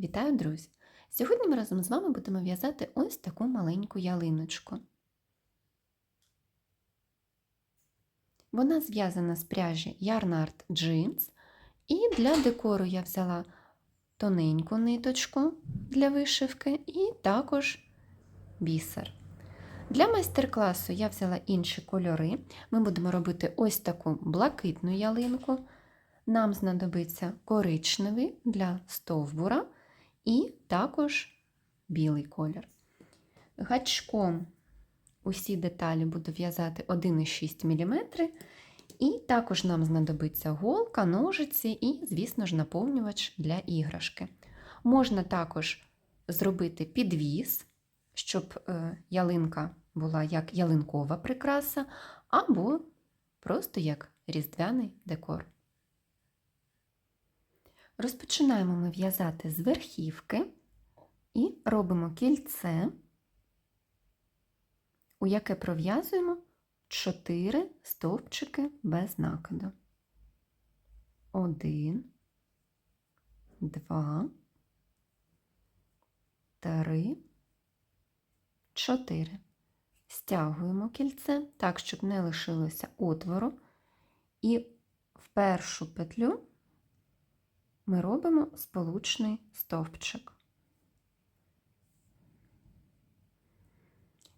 Вітаю, друзі! Сьогодні ми разом з вами будемо в'язати ось таку маленьку ялиночку. Вона зв'язана з пряжі Yarnart Jeans, і для декору я взяла тоненьку ниточку для вишивки і також бісер. Для майстер-класу я взяла інші кольори. Ми будемо робити ось таку блакитну ялинку. Нам знадобиться коричневий для стовбура і також білий колір. Гачком усі деталі буду в'язати 1,6 мм. І також нам знадобиться голка, ножиці і, звісно ж, наповнювач для іграшки. Можна також зробити підвіз, щоб е, ялинка була як ялинкова прикраса, або просто як різдвяний декор. Розпочинаємо ми в'язати з верхівки і робимо кільце, у яке пров'язуємо 4 стовпчики без накиду. 1, 2, 3, 4. Стягуємо кільце так, щоб не лишилося отвору, і в першу петлю ми робимо сполучний стовпчик.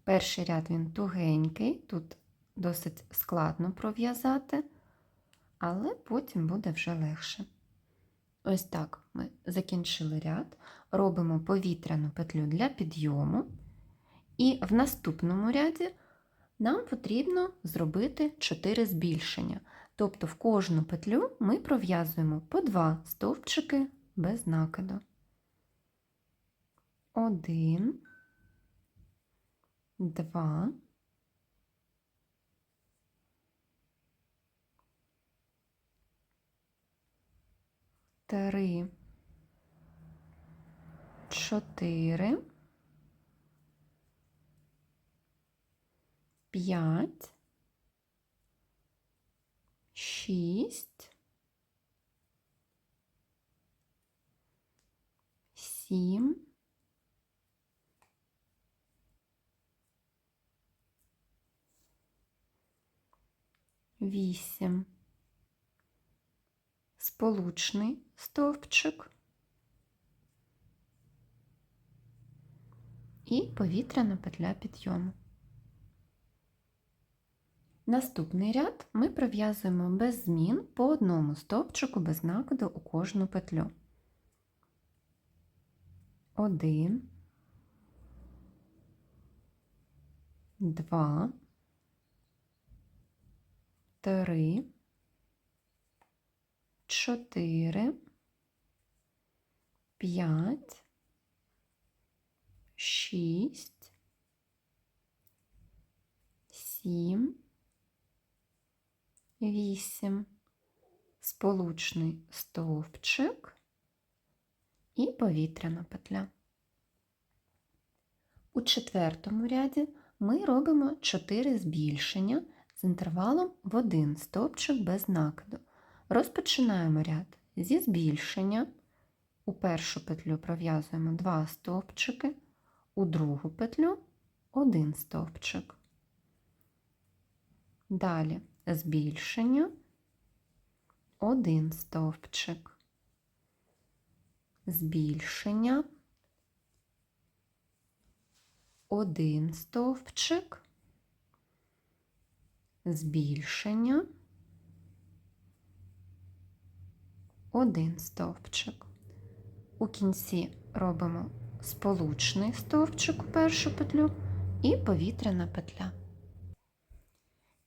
Перший ряд він тугенький, тут досить складно пров'язати, але потім буде вже легше. Ось так ми закінчили ряд, робимо повітряну петлю для підйому, і в наступному ряді нам потрібно зробити 4 збільшення. Тобто в кожну петлю ми пров'язуємо по два стовпчики без накиду. Один, два, три, чотири, п'ять, шість, сім, вісім, сполучний стовпчик і повітряна петля підйому. Наступний ряд ми пров'язуємо без змін по одному стовпчику без накиду у кожну петлю. Один, два, три, чотири, п'ять, шість, сім, вісім, сполучний стовпчик і повітряна петля. У четвертому ряді ми робимо 4 збільшення з інтервалом в один стовпчик без накиду. Розпочинаємо ряд зі збільшення. У першу петлю пров'язуємо 2 стовпчики, у другу петлю 1 стовпчик. Далі збільшення, 1 стовпчик, збільшення, 1 стовпчик, збільшення, 1 стовпчик. У кінці робимо сполучний стовпчик у першу петлю і повітряна петля.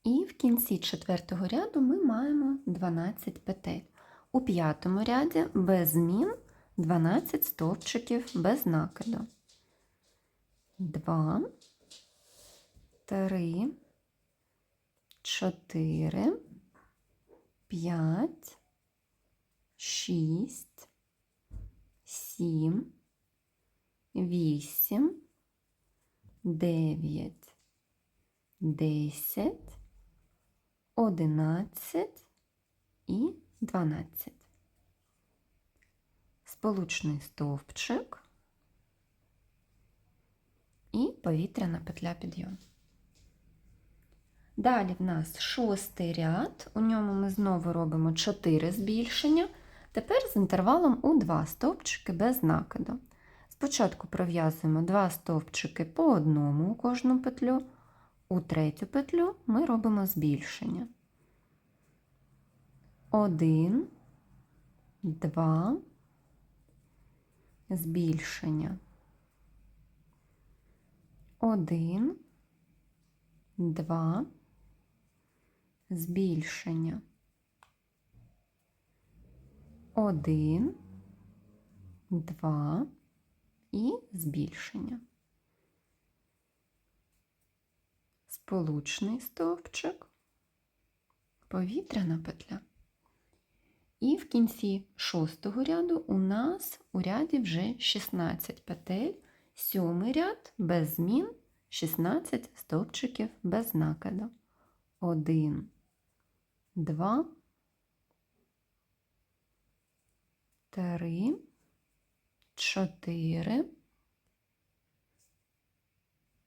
І в кінці четвертого ряду ми маємо 12 петель. У п'ятому ряді без змін 12 стовпчиків без накиду. 2, 3, 4, 5, 6, 7, 8, 9, 10, 11 і 12. сполучний стовпчик і повітряна петля підйому. Далі в нас шостий ряд, у ньому ми знову робимо 4 збільшення, тепер з інтервалом у 2 стовпчики без накиду. Спочатку пров'язуємо 2 стовпчики по одному у кожну петлю, у третю петлю ми робимо збільшення. 1, 2, збільшення. 1, 2, збільшення. 1, 2 і збільшення. Сполучний стовпчик, повітряна петля. І в кінці шостого ряду у нас у ряді вже 16 петель, сьомий ряд без змін, 16 стовпчиків без накиду. 1, 2, 3, 4,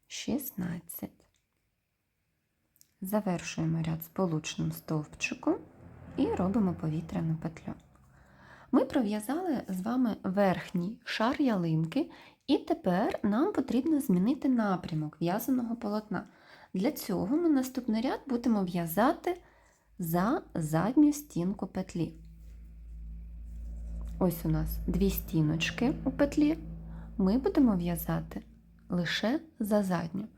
16. Завершуємо ряд сполучним стовпчиком і робимо повітряну петлю. Ми пров'язали з вами верхній шар ялинки, і тепер нам потрібно змінити напрямок в'язаного полотна. Для цього ми наступний ряд будемо в'язати за задню стінку петлі. Ось у нас дві стіночки у петлі. Ми будемо в'язати лише за задню.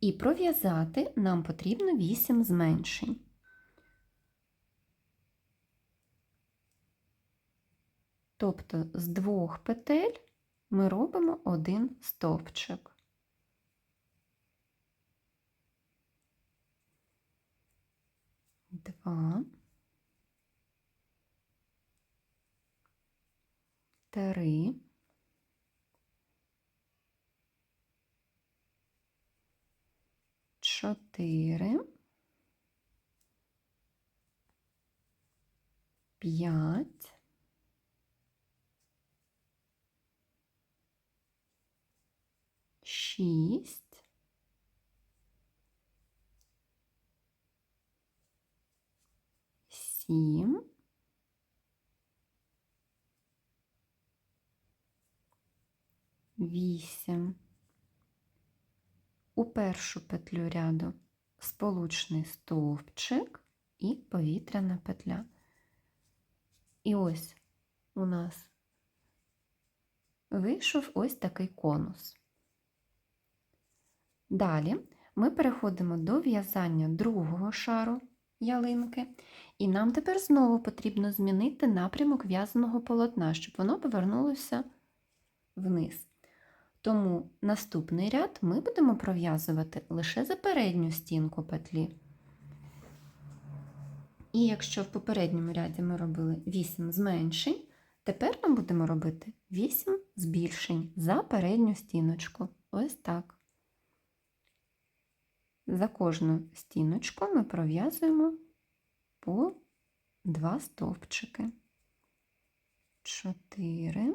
І пров'язати нам потрібно 8 зменшень. Тобто з двох петель ми робимо один стовпчик. Два. Три. Чотири. П'ять. Шість. Сім. Вісім. У першу петлю ряду сполучний стовпчик і повітряна петля. І ось у нас вийшов ось такий конус. Далі ми переходимо до в'язання другого шару ялинки, і нам тепер знову потрібно змінити напрямок в'язаного полотна, щоб воно повернулося вниз. Тому наступний ряд ми будемо пров'язувати лише за передню стінку петлі. І якщо в попередньому ряді ми робили 8 зменшень, тепер ми будемо робити 8 збільшень за передню стіночку. Ось так. За кожну стіночку ми пров'язуємо по 2 стовпчики. 4,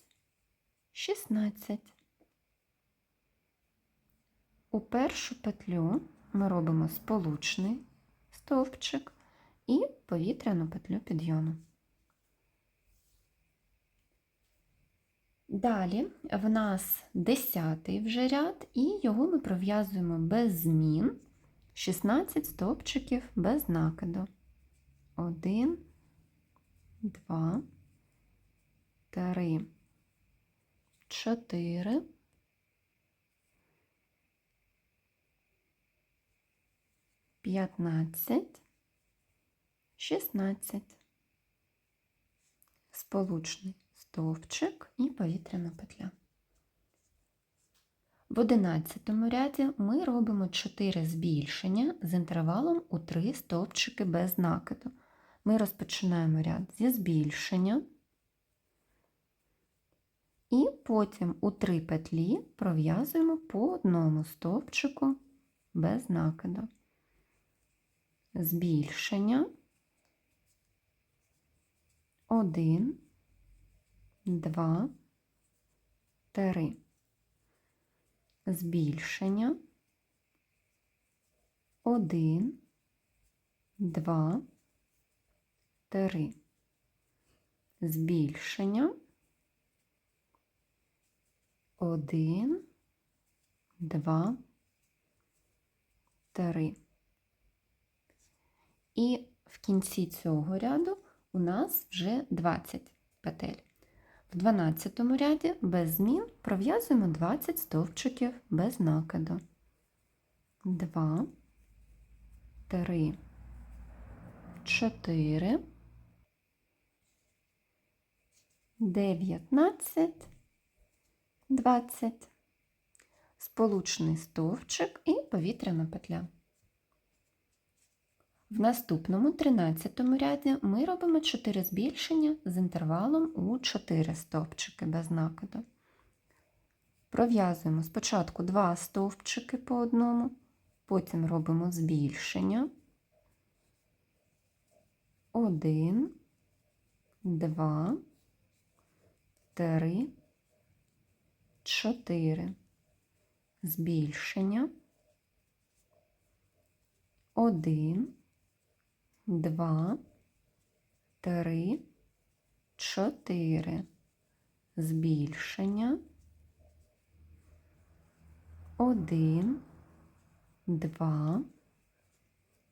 16. У першу петлю ми робимо сполучний стовпчик і повітряну петлю підйому. Далі в нас 10 вже ряд, і його ми пров'язуємо без змін 16 стовпчиків без накиду. 1, 2, 3, 4, 15, 16. сполучний стовпчик і повітряна петля. В 11 ряді ми робимо 4 збільшення з інтервалом у 3 стовпчики без накиду. Ми розпочинаємо ряд зі збільшення і потім у 3 петлі пров'язуємо по одному стовпчику без накиду. Збільшення 1, 2, 3 збільшення 1, 2, 3. Збільшення 1, 2, 3. І в кінці цього ряду у нас вже 20 петель. В 12 ряді без змін пров'язуємо 20 стовпчиків без накиду. 2, 3, 4, 19, 20, сполучний стовпчик і повітряна петля. В наступному 13 ряді ми робимо 4 збільшення з інтервалом у 4 стовпчики без накиду. Пров'язуємо спочатку 2 стовпчики по одному, потім робимо збільшення. 1, 2, 3, 4. Збільшення. 1, два, три, чотири. Збільшення. Один, два,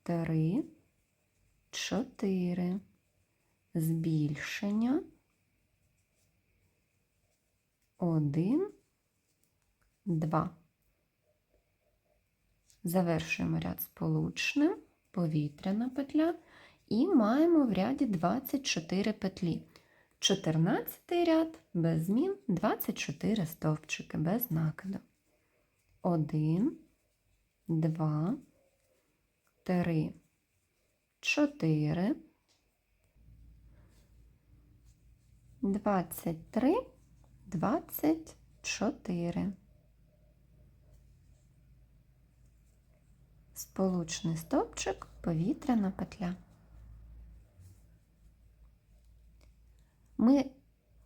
три, чотири. Збільшення. Один, два. Завершуємо ряд сполучним, повітряна петля і маємо в ряді 24 петлі. 14 ряд без змін 24 стовпчики без накиду. 1, 2, 3, 4, 23, 24. Сполучний стовпчик, повітряна петля. Ми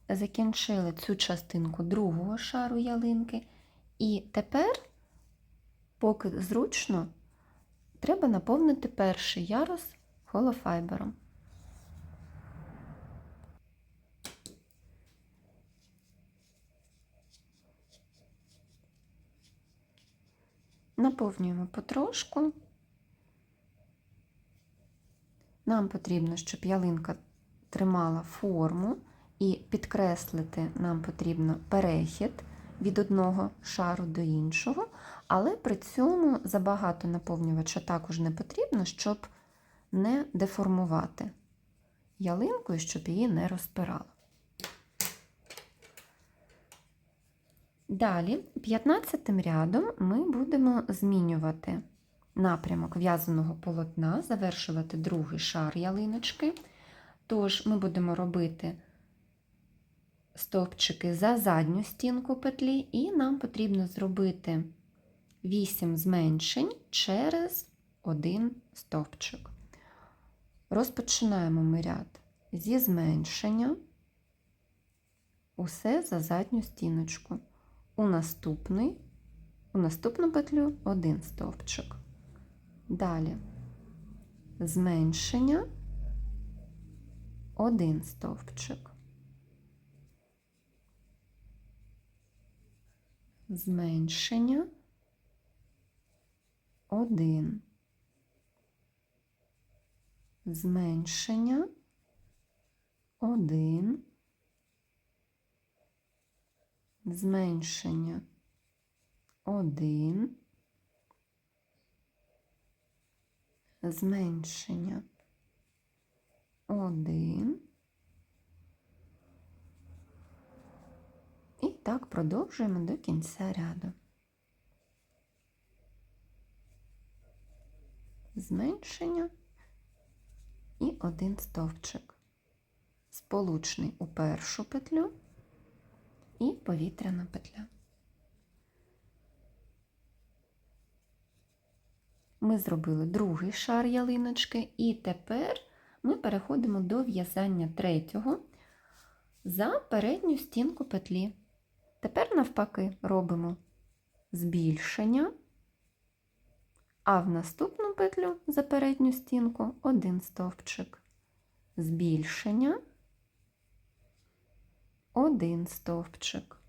закінчили цю частинку другого шару ялинки, і тепер, поки зручно, треба наповнити перший ярус холофайбером. Наповнюємо потрошку. Нам потрібно, щоб ялинка тримала форму, і підкреслити нам потрібно перехід від одного шару до іншого, але при цьому забагато наповнювача також не потрібно, щоб не деформувати ялинку і щоб її не розпирало. Далі, 15 рядом ми будемо змінювати напрямок в'язаного полотна, завершувати другий шар ялиночки. Тож ми будемо робити стовпчики за задню стінку петлі, і нам потрібно зробити 8 зменшень через один стовпчик. Розпочинаємо ми ряд зі зменшення, усе за задню стіночку. У наступний, у наступну петлю один стовпчик. Далі зменшення один стовпчик. Зменшення один. Зменшення один. Зменшення один. Зменшення один, так продовжуємо до кінця ряду. Зменшення і один стовпчик. Сполучний у першу петлю і повітряна петля. Ми зробили другий шар ялиночки, і тепер ми переходимо до в'язання третього за передню стінку петлі. Тепер, навпаки, робимо збільшення, а в наступну петлю за передню стінку один стовпчик. Збільшення, один стовпчик.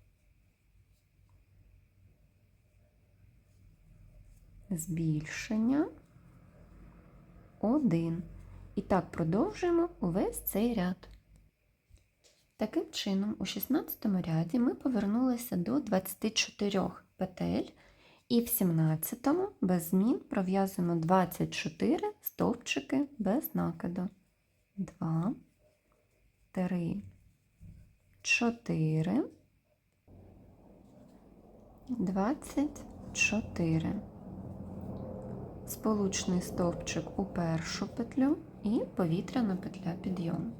Збільшення, один. І так продовжуємо увесь цей ряд. Таким чином, у 16 ряді ми повернулися до 24 петель і в 17 без змін пров'язуємо 24 стовпчики без накиду. 2, 3, 4, 24. Сполучний стовпчик у першу петлю і повітряна петля підйому.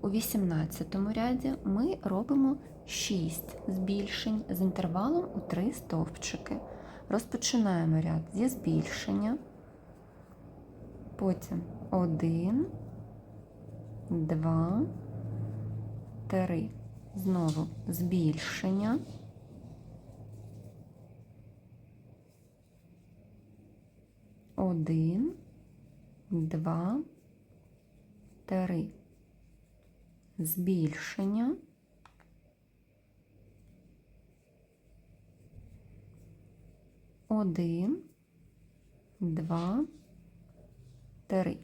У 18 ряді ми робимо 6 збільшень з інтервалом у 3 стовпчики. Розпочинаємо ряд зі збільшення, потім 1, 2, 3. Знову збільшення. Один, два, три збільшення. Один, два, три.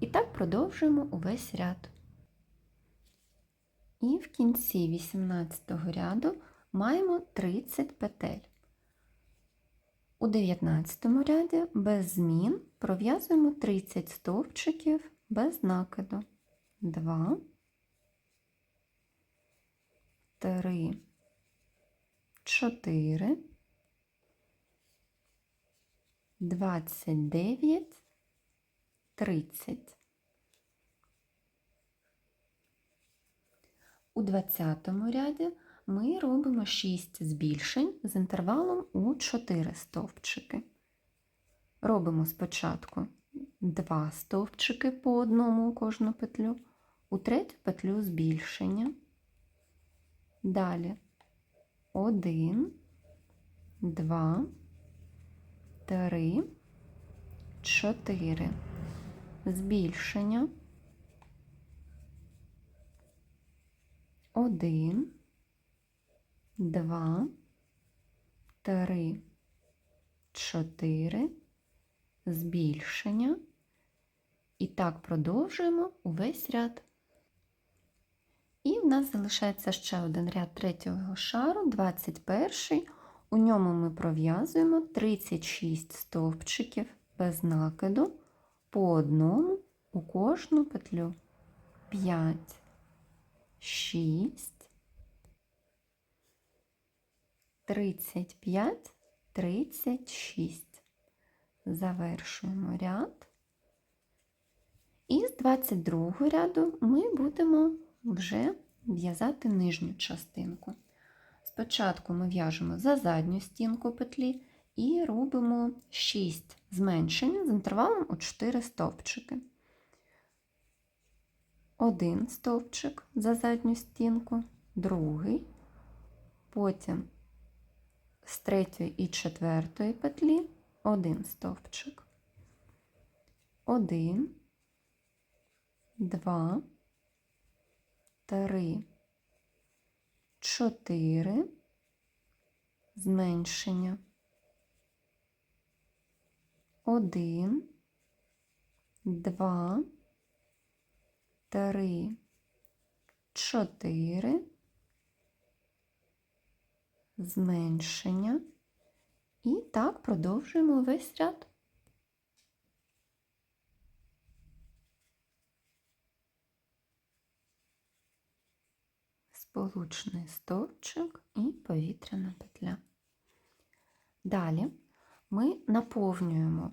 І так продовжуємо увесь ряд. І в кінці 18 ряду маємо 30 петель. У 19 ряді без змін пров'язуємо 30 стовпчиків без накиду. 2, 3, 4, 29, 30. У двадцятому ряді ми робимо 6 збільшень з інтервалом у 4 стовпчики. Робимо спочатку 2 стовпчики по одному у кожну петлю, у третю петлю збільшення. Далі один, два, три, чотири. Збільшення. Один, два, три, чотири. Збільшення. І так продовжуємо увесь ряд. І в нас залишається ще один ряд третього шару, 21. У ньому ми пров'язуємо 36 стовпчиків без накиду по одному у кожну петлю. 5, 6, 35, 36. Завершуємо ряд. І з 22 ряду ми будемо вже в'язати нижню частинку. Спочатку ми в'яжемо за задню стінку петлі і робимо 6 зменшень з інтервалом у 4 стовпчики. Один стовпчик за задню стінку, другий, потім з третьої і четвертої петлі один стовпчик, один, два, три, чотири, зменшення. Один, два, три, чотири, зменшення. І так продовжуємо весь ряд. сполучний стовпчик і повітряна петля. Далі ми наповнюємо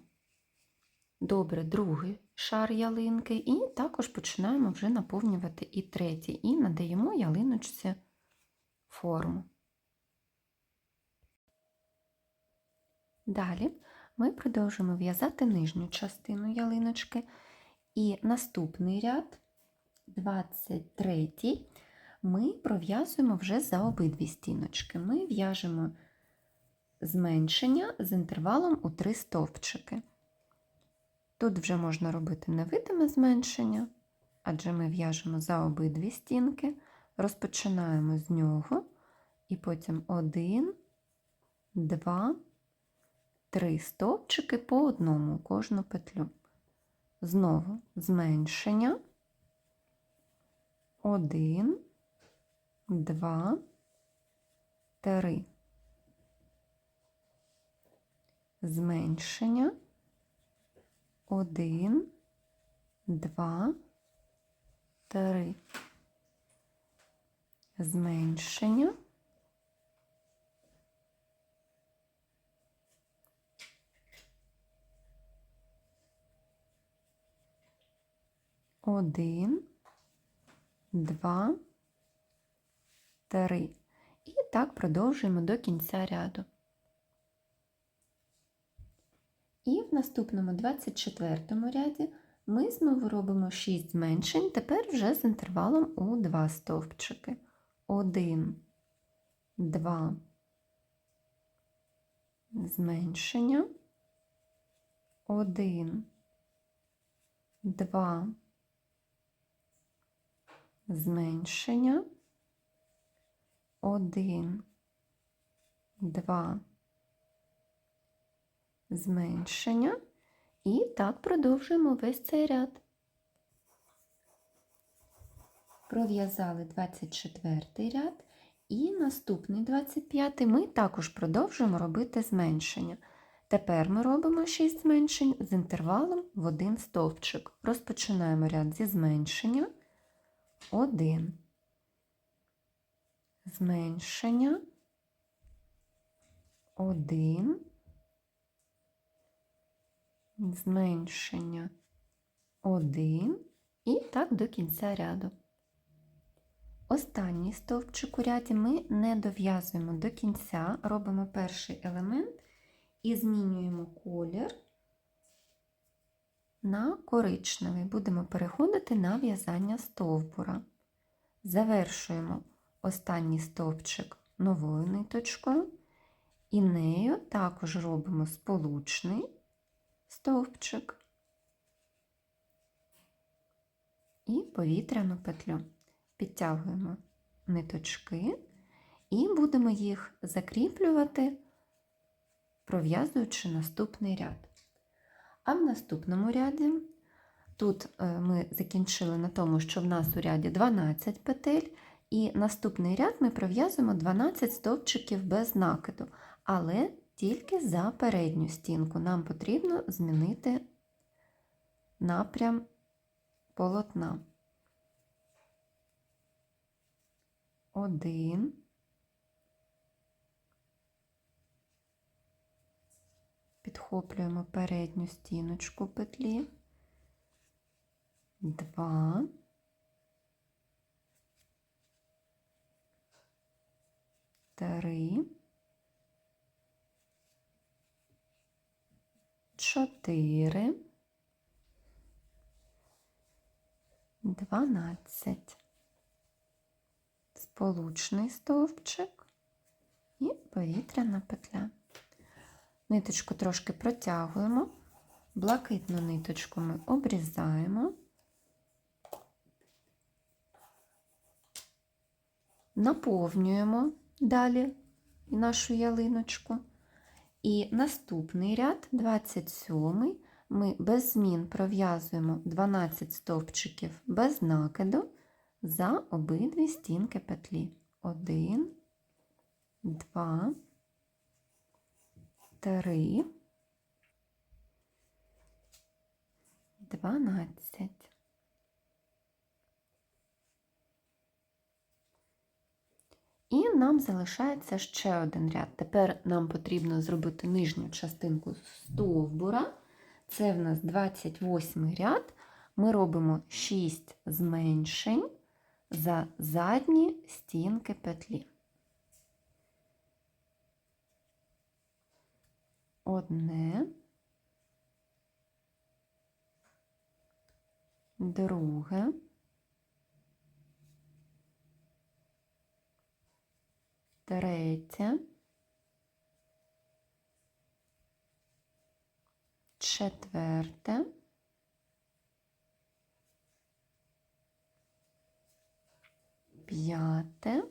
добре другий шар ялинки і також починаємо вже наповнювати і третій, і надаємо ялиночці форму. Далі ми продовжуємо в'язати нижню частину ялиночки, і наступний ряд, 23, ми пров'язуємо вже за обидві стіночки. Ми в'яжемо зменшення з інтервалом у 3 стовпчики. Тут вже можна робити невидиме зменшення, адже ми в'яжемо за обидві стінки, розпочинаємо з нього, і потім 1, 2, 3 стовпчики по одному кожну петлю. Знову зменшення. 1, 2, 3. Зменшення. 1, 2, 3. Зменшення. Один, два, три. І так продовжуємо до кінця ряду. І в наступному 24 ряді ми знову робимо 6 зменшень, тепер вже з інтервалом у 2 стовпчики. 1, 2, зменшення, 1, 2, зменшення, 1, 2, зменшення. І так продовжуємо весь цей ряд. Пров'язали 24 ряд, і наступний 25 ми також продовжуємо робити зменшення. Тепер ми робимо 6 зменшень з інтервалом в один стовпчик. Розпочинаємо ряд зі зменшення 1, зменшення 1, зменшення 1 і так до кінця ряду. Останній стовпчик у ряді ми не дов'язуємо до кінця, робимо перший елемент і змінюємо колір на коричневий. Будемо переходити на в'язання стовбура. Завершуємо останній стовпчик новою ниточкою, і нею також робимо сполучний стовпчик і повітряну петлю. Підтягуємо ниточки і будемо їх закріплювати, пров'язуючи наступний ряд. А в наступному ряді, тут е, ми закінчили на тому, що в нас у ряді 12 петель, і наступний ряд ми пров'язуємо 12 стовпчиків без накиду, але тільки за передню стінку. Нам потрібно змінити напрям полотна. Один. Підхоплюємо передню стіночку петлі. Два. Три. Чотири. Дванадцять. Сполучний стовпчик і повітряна петля. Ниточку трошки протягуємо, блакитну ниточку ми обрізаємо, наповнюємо далі нашу ялиночку. І наступний ряд, 27 ми без змін пров'язуємо 12 стовпчиків без накиду за обидві стінки петлі. 1, 2, 3, 12. І нам залишається ще один ряд. Тепер нам потрібно зробити нижню частинку стовбура. Це в нас 28 ряд. Ми робимо 6 зменшень за задні стінки петлі. Одне, друге, третє, четверте, п'яте.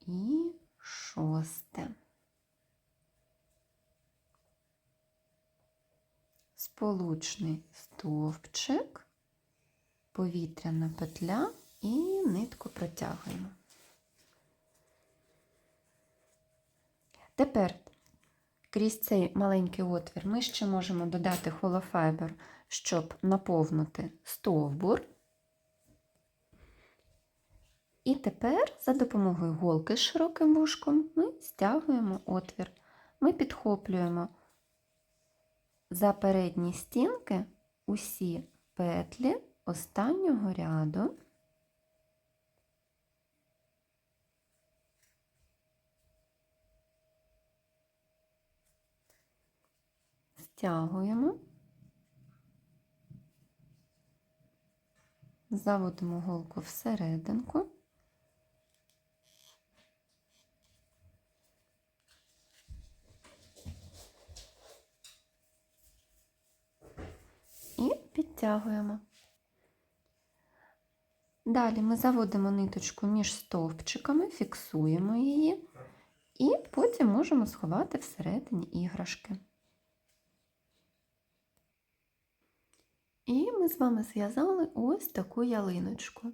І шосте. Сполучний стовпчик, повітряна петля і нитку протягуємо. Тепер крізь цей маленький отвір ми ще можемо додати холофайбер, щоб наповнити стовбур. І тепер за допомогою голки з широким вушком ми стягуємо отвір. Ми підхоплюємо за передні стінки усі петлі останнього ряду. Стягуємо, заводимо голку всерединку. І підтягуємо. Далі ми заводимо ниточку між стовпчиками, фіксуємо її, і потім можемо сховати всередині іграшки. І ми з вами зв'язали ось таку ялиночку.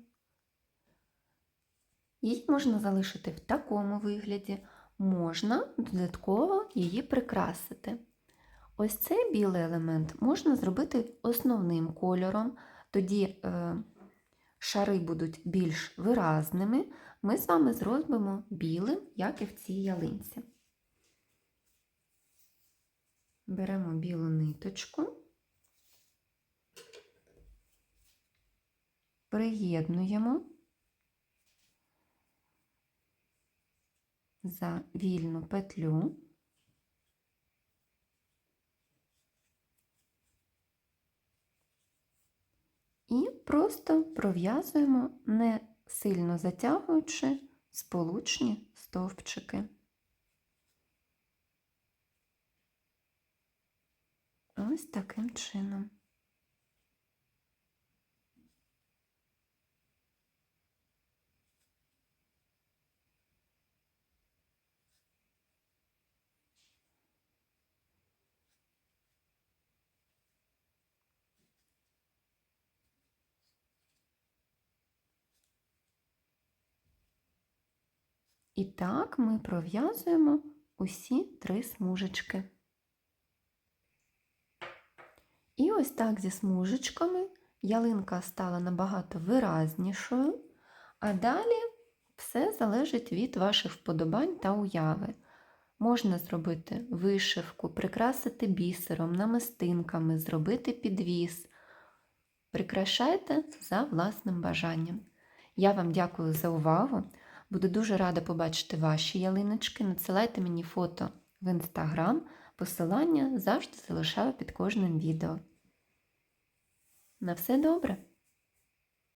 Її можна залишити в такому вигляді, можна додатково її прикрасити. Ось цей білий елемент можна зробити основним кольором, тоді е, шари будуть більш виразними. Ми з вами зробимо білим, як і в цій ялинці. Беремо білу ниточку. Приєднуємо за вільну петлю. І просто пров'язуємо, не сильно затягуючи сполучні стовпчики. Ось таким чином. І так ми пров'язуємо усі три смужечки. І ось так зі смужечками ялинка стала набагато виразнішою, а далі все залежить від ваших вподобань та уяви. Можна зробити вишивку, прикрасити бісером, намистинками, зробити підвіз. Прикрашайте за власним бажанням. Я вам дякую за увагу. Буду дуже рада побачити ваші ялиночки. Надсилайте мені фото в інстаграм. Посилання завжди залишаю під кожним відео. На все добре!